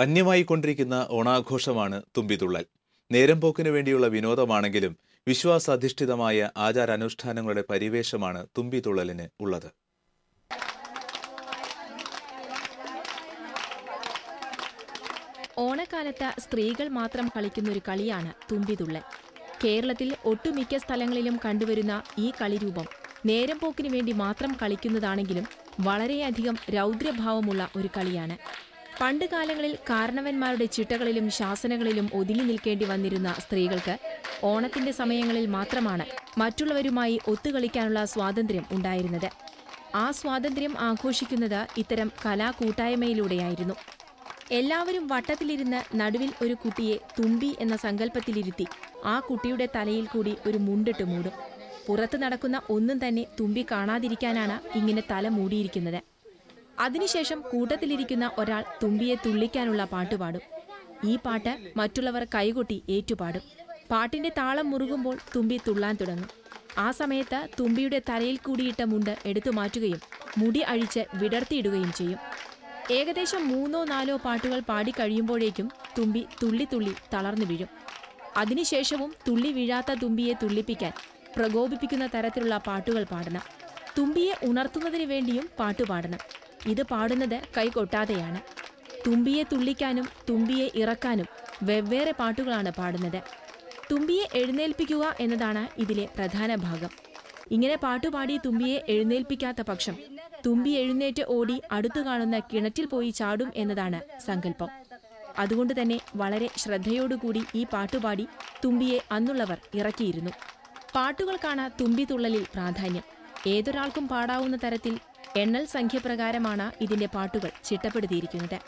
അന്യമായി കൊണ്ടിരിക്കുന്ന ഓണാഘോഷമാണ് തുമ്പിതുള്ളൽ. നേരം പോക്കിനു വേണ്ടിയുള്ള വിനോദമാണെങ്കിലും വിശ്വാസാധിഷ്ഠിതമായ ആചാരാനുഷ്ഠാനങ്ങളുടെ പരിവേഷമാണ് തുമ്പിതുള്ളലിന് ഉള്ളത്. ഓണക്കാലത്ത് സ്ത്രീകൾ മാത്രം കളിക്കുന്ന ഒരു കളിയാണ് തുമ്പിതുള്ളൽ. കേരളത്തിൽ ഒട്ടുമിക്ക സ്ഥലങ്ങളിലും കണ്ടുവരുന്ന ഈ കളിരൂപം നേരം പോക്കിനു വേണ്ടി മാത്രം കളിക്കുന്നതാണെങ്കിലും വളരെയധികം രൗദ്രഭാവമുള്ള ഒരു കളിയാണ്. പണ്ട് കാലങ്ങളിൽ കാരണവന്മാരുടെ ചിട്ടകളിലും ശാസനകളിലും ഒതുങ്ങി നിൽക്കേണ്ടി വന്നിരുന്ന സ്ത്രീകൾക്ക് ഓണത്തിന്റെ സമയങ്ങളിൽ മാത്രമാണ് മറ്റുള്ളവരുമായി ഒത്തുകളിക്കാനുള്ള സ്വാതന്ത്ര്യം ഉണ്ടായിരുന്നത്. ആ സ്വാതന്ത്ര്യം ആഘോഷിക്കുന്നത് ഇത്തരം കലാകൂട്ടായ്മയിലൂടെയായിരുന്നു. എല്ലാവരും വട്ടത്തിലിരുന്ന് നടുവിൽ ഒരു കുട്ടിയെ തുമ്പി എന്ന സങ്കല്പത്തിലിരുത്തി ആ കുട്ടിയുടെ തലയിൽ കൂടി ഒരു മുണ്ടിട്ട് മൂടും. പുറത്ത് നടക്കുന്ന ഒന്നും തന്നെ തുമ്പി കാണാതിരിക്കാനാണ് ഇങ്ങനെ തല മൂടിയിരിക്കുന്നത്. അതിനുശേഷം കൂട്ടത്തിലിരിക്കുന്ന ഒരാൾ തുമ്പിയെ തുള്ളിക്കാനുള്ള പാട്ടുപാടും ഈ പാട്ട് മറ്റുള്ളവർ കൈകൊട്ടി ഏറ്റുപാടും. പാട്ടിന്റെ താളം മുറുകുമ്പോൾ തുമ്പി തുള്ളാൻ തുടങ്ങും. ആ സമയത്ത് തുമ്പിയുടെ തലയിൽ കൂടിയിട്ട മുണ്ട് എടുത്തു മാറ്റുകയും മുടി അഴിച്ച് വിടർത്തിയിടുകയും ചെയ്യും. ഏകദേശം മൂന്നോ നാലോ പാട്ടുകൾ പാടിക്കഴിയുമ്പോഴേക്കും തുമ്പി തുള്ളി തുള്ളി തളർന്നു വീഴും. അതിനുശേഷവും തുള്ളി വീഴാത്ത തുമ്പിയെ തുള്ളിപ്പിക്കാൻ പ്രകോപിപ്പിക്കുന്ന തരത്തിലുള്ള പാട്ടുകൾ പാടണം. തുമ്പിയെ ഉണർത്തുന്നതിന് വേണ്ടിയും പാട്ട് പാടണം. ഇത് പാടുന്നത് കൈകൊട്ടാതെയാണ്. തുമ്പിയെ തുള്ളിക്കാനും തുമ്പിയെ ഇറക്കാനും വെവ്വേറെ പാട്ടുകളാണ് പാടുന്നത്. തുമ്പിയെ എഴുന്നേൽപ്പിക്കുക എന്നതാണ് ഇതിലെ പ്രധാന ഭാഗം. ഇങ്ങനെ പാട്ടുപാടി തുമ്പിയെ എഴുന്നേൽപ്പിക്കാത്ത പക്ഷം തുമ്പി എഴുന്നേറ്റ് ഓടി അടുത്തു കാണുന്ന കിണറ്റിൽ പോയി ചാടും എന്നതാണ് സങ്കല്പം. അതുകൊണ്ട് തന്നെ വളരെ ശ്രദ്ധയോടുകൂടി ഈ പാട്ടുപാടി തുമ്പിയെ അന്നുള്ളവർ ഇറക്കിയിരുന്നു. പാട്ടുകൾക്കാണ് തുമ്പി തുള്ളലിൽ പ്രാധാന്യം. ഏതൊരാൾക്കും പാടാവുന്ന തരത്തിൽ എണ്ണൽ സംഖ്യപ്രകാരമാണ് ഇതിന്റെ പാട്ടുകൾ ചിട്ടപ്പെടുത്തിയിരിക്കുന്നത്.